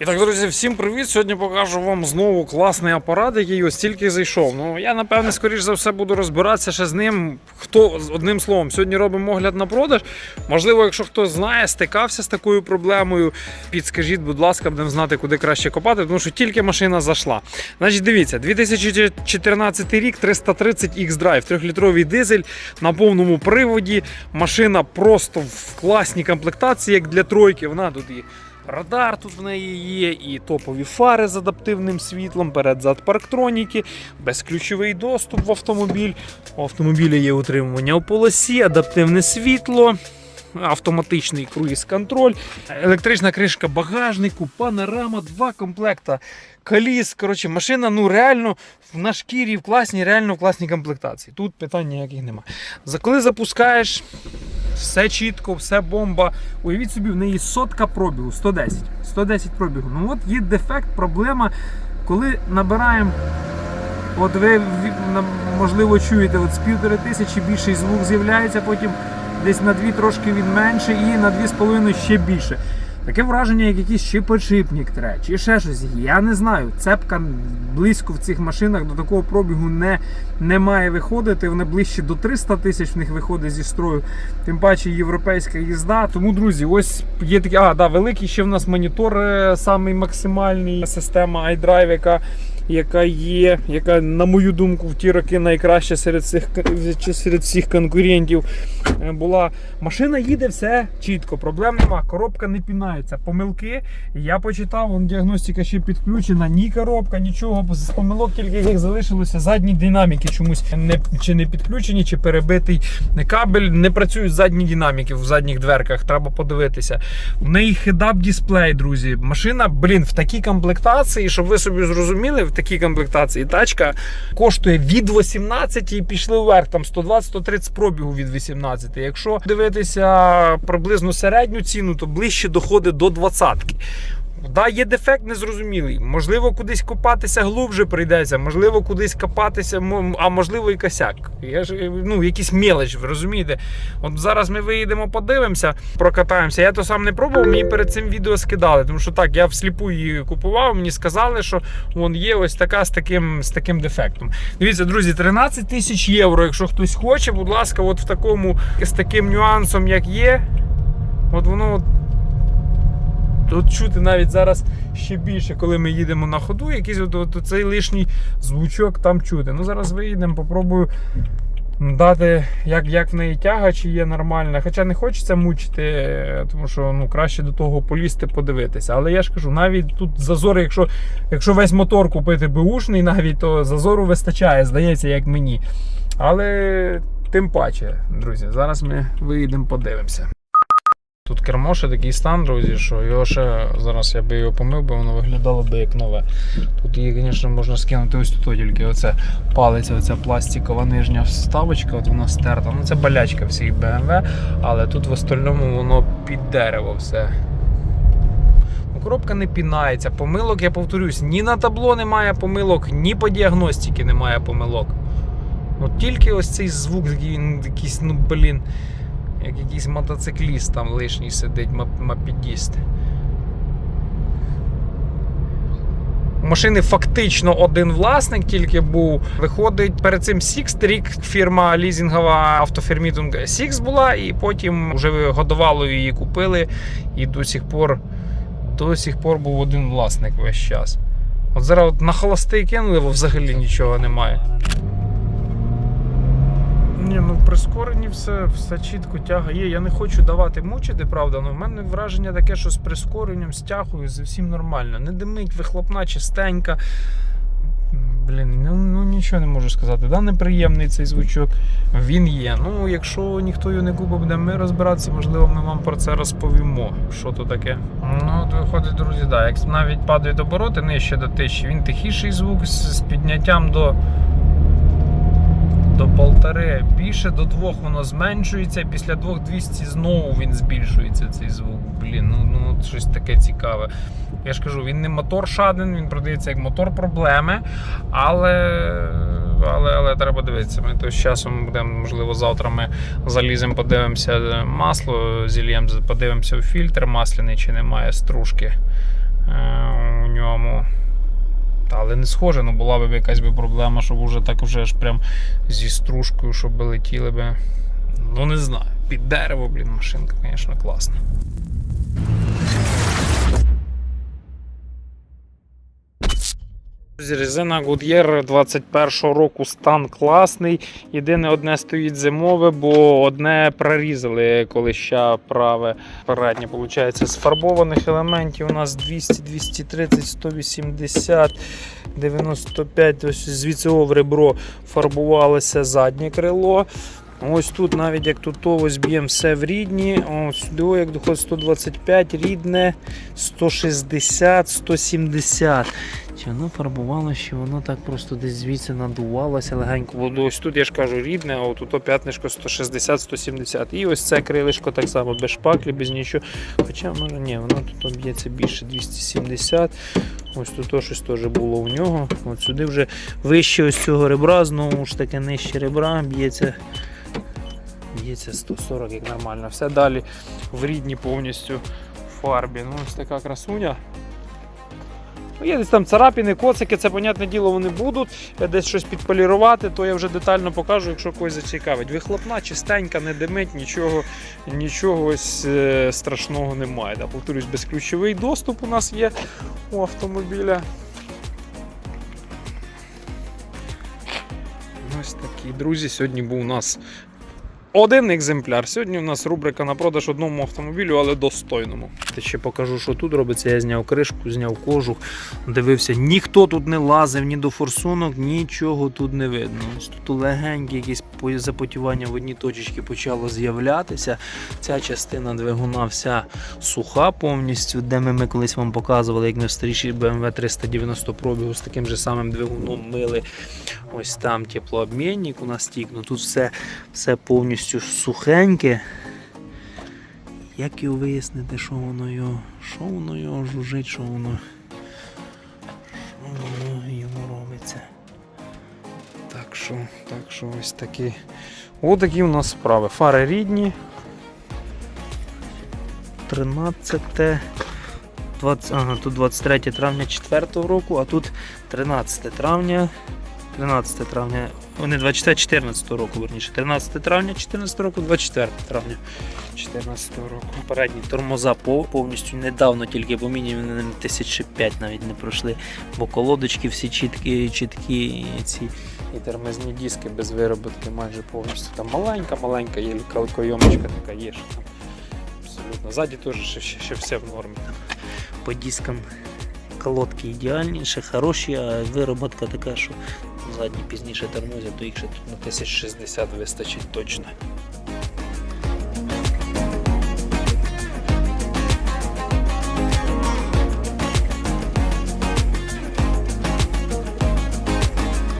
І так, друзі, всім привіт! Сьогодні покажу вам знову класний апарат, який ось тільки зайшов. Ну я напевне, скоріш за все, буду розбиратися ще з ним. Хто одним словом, сьогодні робимо огляд на продаж. Можливо, якщо хтось знає, стикався з такою проблемою, підскажіть, будь ласка, будемо знати, куди краще копати, тому що тільки машина зайшла. Значить, дивіться, 2014 рік 330 X-Drive, 3-літровий дизель на повному приводі. Машина просто в класній комплектації, як для тройки. Вона тут і. Радар тут в неї є, і топові фари з адаптивним світлом, перед-зад парктроніки, безключовий доступ в автомобіль. У автомобіля є утримування у полосі, адаптивне світло, автоматичний круїз-контроль, електрична кришка багажнику, панорама, два комплекта коліс. Коротше, машина ну реально на шкірі в класній, реально в класній комплектації. Тут питань ніяких немає. За коли запускаєш, все чітко, все бомба. Уявіть собі, в неї сотка пробігу, 110. 110 пробігу. Ну от є дефект, проблема, коли набираємо. От ви можливо чуєте, от з півтори тисячі більший звук з'являється, потім десь на дві трошки він менше і на дві з половиною ще більше. Таке враження, як якийсь чи подшипник треба, чи ще щось. Я не знаю. Цепка близько в цих машинах до такого пробігу не, не має виходити. Вони ближче до 300 тисяч в них виходить зі строю. Тим паче європейська їзда. Тому, друзі, ось є такі. А, да, великий ще в нас монітор, е, самий максимальний система iDrive, яка яка є, яка, на мою думку, в ті роки найкраща серед цих серед всіх конкурентів е, була. Машина їде все чітко, проблем нема. Коробка не пінається. Помилки. Я почитав, вон діагностика ще підключена. Ні коробка, нічого. З помилок тільки їх залишилося. Задні динаміки чомусь не чи не підключені, чи перебитий кабель. Не працюють задні динаміки в задніх дверках. Треба подивитися. У неї хедап дисплей, друзі. Машина, блін, в такій комплектації, щоб ви собі зрозуміли, такій комплектації тачка коштує від 18 і пішли вверх. Там 120-130 пробігу від 18. Якщо дивитися приблизно середню ціну, то ближче доходить до 20. Да, є дефект незрозумілий. Можливо, кудись копатися глубже прийдеться, можливо, кудись копатися, а можливо і косяк. Я ж, ну, якісь мелоч, ви розумієте? От зараз ми виїдемо, подивимося, прокатаємося. Я то сам не пробував, мені перед цим відео скидали. Тому що так, я всліпу її купував, мені сказали, що вон є ось така з таким, з таким дефектом. Дивіться, друзі, 13 тисяч євро. Якщо хтось хоче, будь ласка, от в такому з таким нюансом, як є. От воно от чути навіть зараз ще більше, коли ми їдемо на ходу, якийсь от, от цей лишній звучок там чути. Ну зараз виїдемо, попробую дати, як, як в неї тяга, чи є нормальна. Хоча не хочеться мучити, е, тому що ну, краще до того полізти, подивитися. Але я ж кажу, навіть тут зазори, якщо, якщо весь мотор купити беушний, навіть то зазору вистачає, здається, як мені. Але тим паче, друзі, зараз ми виїдемо, подивимося. Тут кермо ще такий стан, друзі, що його ще зараз я би його помив, бо воно виглядало би як нове. Тут її, звісно, можна скинути ось тут тільки оце палиця, оця пластикова нижня вставочка, от вона стерта. Ну це болячка всіх BMW, але тут в остальному воно під дерево все. Ну, Коробка не пінається. Помилок, я повторюсь, ні на табло немає помилок, ні по діагностиці немає помилок. От тільки ось цей звук, він якийсь, ну блін як якийсь мотоцикліст там лишній сидить, мопедіст. У машини фактично один власник тільки був. Виходить перед цим Sixt, рік фірма лізінгова автофірмітунг Six була, і потім вже годовалою її купили, і до сих пор, до сих пор був один власник весь час. От зараз от на холостий кинули, бо взагалі нічого немає. Ні, ну в прискоренні все, все чітко тяга є. Я не хочу давати мучити, правда, але в мене враження таке, що з прискоренням, з тягою зовсім нормально. Не димить, вихлопна чистенька. Блін, ну, ну нічого не можу сказати. Да, неприємний цей звучок. Він є. Ну, якщо ніхто його не купив, будемо ми розбиратися, можливо, ми вам про це розповімо. Що то таке. Ну, от виходить, друзі, да, як навіть падають обороти нижче до тисячі, він тихіший звук з підняттям до до полтори. Більше до двох воно зменшується, після 2200 знову він збільшується цей звук. Блін, ну, ну щось таке цікаве. Я ж кажу, він не мотор шаден, він продається як мотор проблеми, але. Але, але треба дивитися. Ми то з часом будемо, можливо, завтра ми заліземо, подивимося масло, зільємо, подивимося у фільтр масляний, чи немає стружки. Е, по-моєму. Але не схоже, ну була б якась би проблема, щоб уже так вже аж прям зі стружкою, щоб летіли би. Ну не знаю. Під дерево, блін, машинка, звісно, класна. Резина Goodyear 21 року стан класний. Єдине одне стоїть зимове, бо одне прорізали колища праве переднє. Виходить, з фарбованих елементів у нас 200, 230, 180, 95. Ось звідси ребро фарбувалося заднє крило. Ось тут, навіть як тут ось б'ємо все в рідні. Ось сюди, як доходить 125, рідне 160, 170. Воно фарбувало, чи воно так просто десь звідси надувалося легенько. Бо ось тут я ж кажу рідне, а от тут п'ятнишко 160-170. І ось це крилишко так само без шпаклі, без нічого. Хоча може ні, воно тут б'ється більше 270. Ось тут щось теж було у нього. От сюди вже вище ось цього ребра, знову ж таки нижче ребра, б'ється. Б'ється 140, як нормально. Все далі в рідній повністю фарбі. Ну, ось така красуня. Ну, Є десь там царапини, коцики, це, понятне діло, вони будуть. Е, Десь щось підполірувати, то я вже детально покажу, якщо когось зацікавить. Вихлопна, чистенька, не димить, нічого, нічого ось, е, страшного немає. Да, повторюсь, безключовий доступ у нас є у автомобіля. Ось такі, друзі, сьогодні був у нас один екземпляр. Сьогодні у нас рубрика на продаж одному автомобілю, але достойному. Я ще покажу, що тут робиться. Я зняв кришку, зняв кожух, дивився, ніхто тут не лазив, ні до форсунок, нічого тут не видно. Ось Тут легеньке якесь по- запотівання в одній точечці почало з'являтися. Ця частина двигуна вся суха повністю, де ми, ми колись вам показували, як ми в старішій BMW 390 пробігу з таким же самим двигуном мили. Ось там теплообмінник у нас тік. Ну тут все, все повністю сухеньке. Як його вияснити, що воно його, що воно його жужить, що воно, що воно йому робиться. Так що, так що ось такі. Отакі у нас справи. Фари рідні. 13. 20, ага, тут 23 травня 4 року, а тут 13 травня 13 травня, о, не 24, 14 року, верніше. 13 травня 14 року, 24 травня 14 року. Передні тормоза повністю недавно тільки поміняні, вони тисячі п'ять навіть не пройшли, бо колодочки всі чіткі, чіткі і ці і тормозні диски без вироботки майже повністю. Там маленька, маленька є кайомочка така є, що там абсолютно. Ззаді теж ще, ще, ще все в нормі. Там. По дискам колодки ідеальні, ще хороші, а вироботка така, що задні пізніше тормозять, то їх ще тут на 1060 вистачить точно.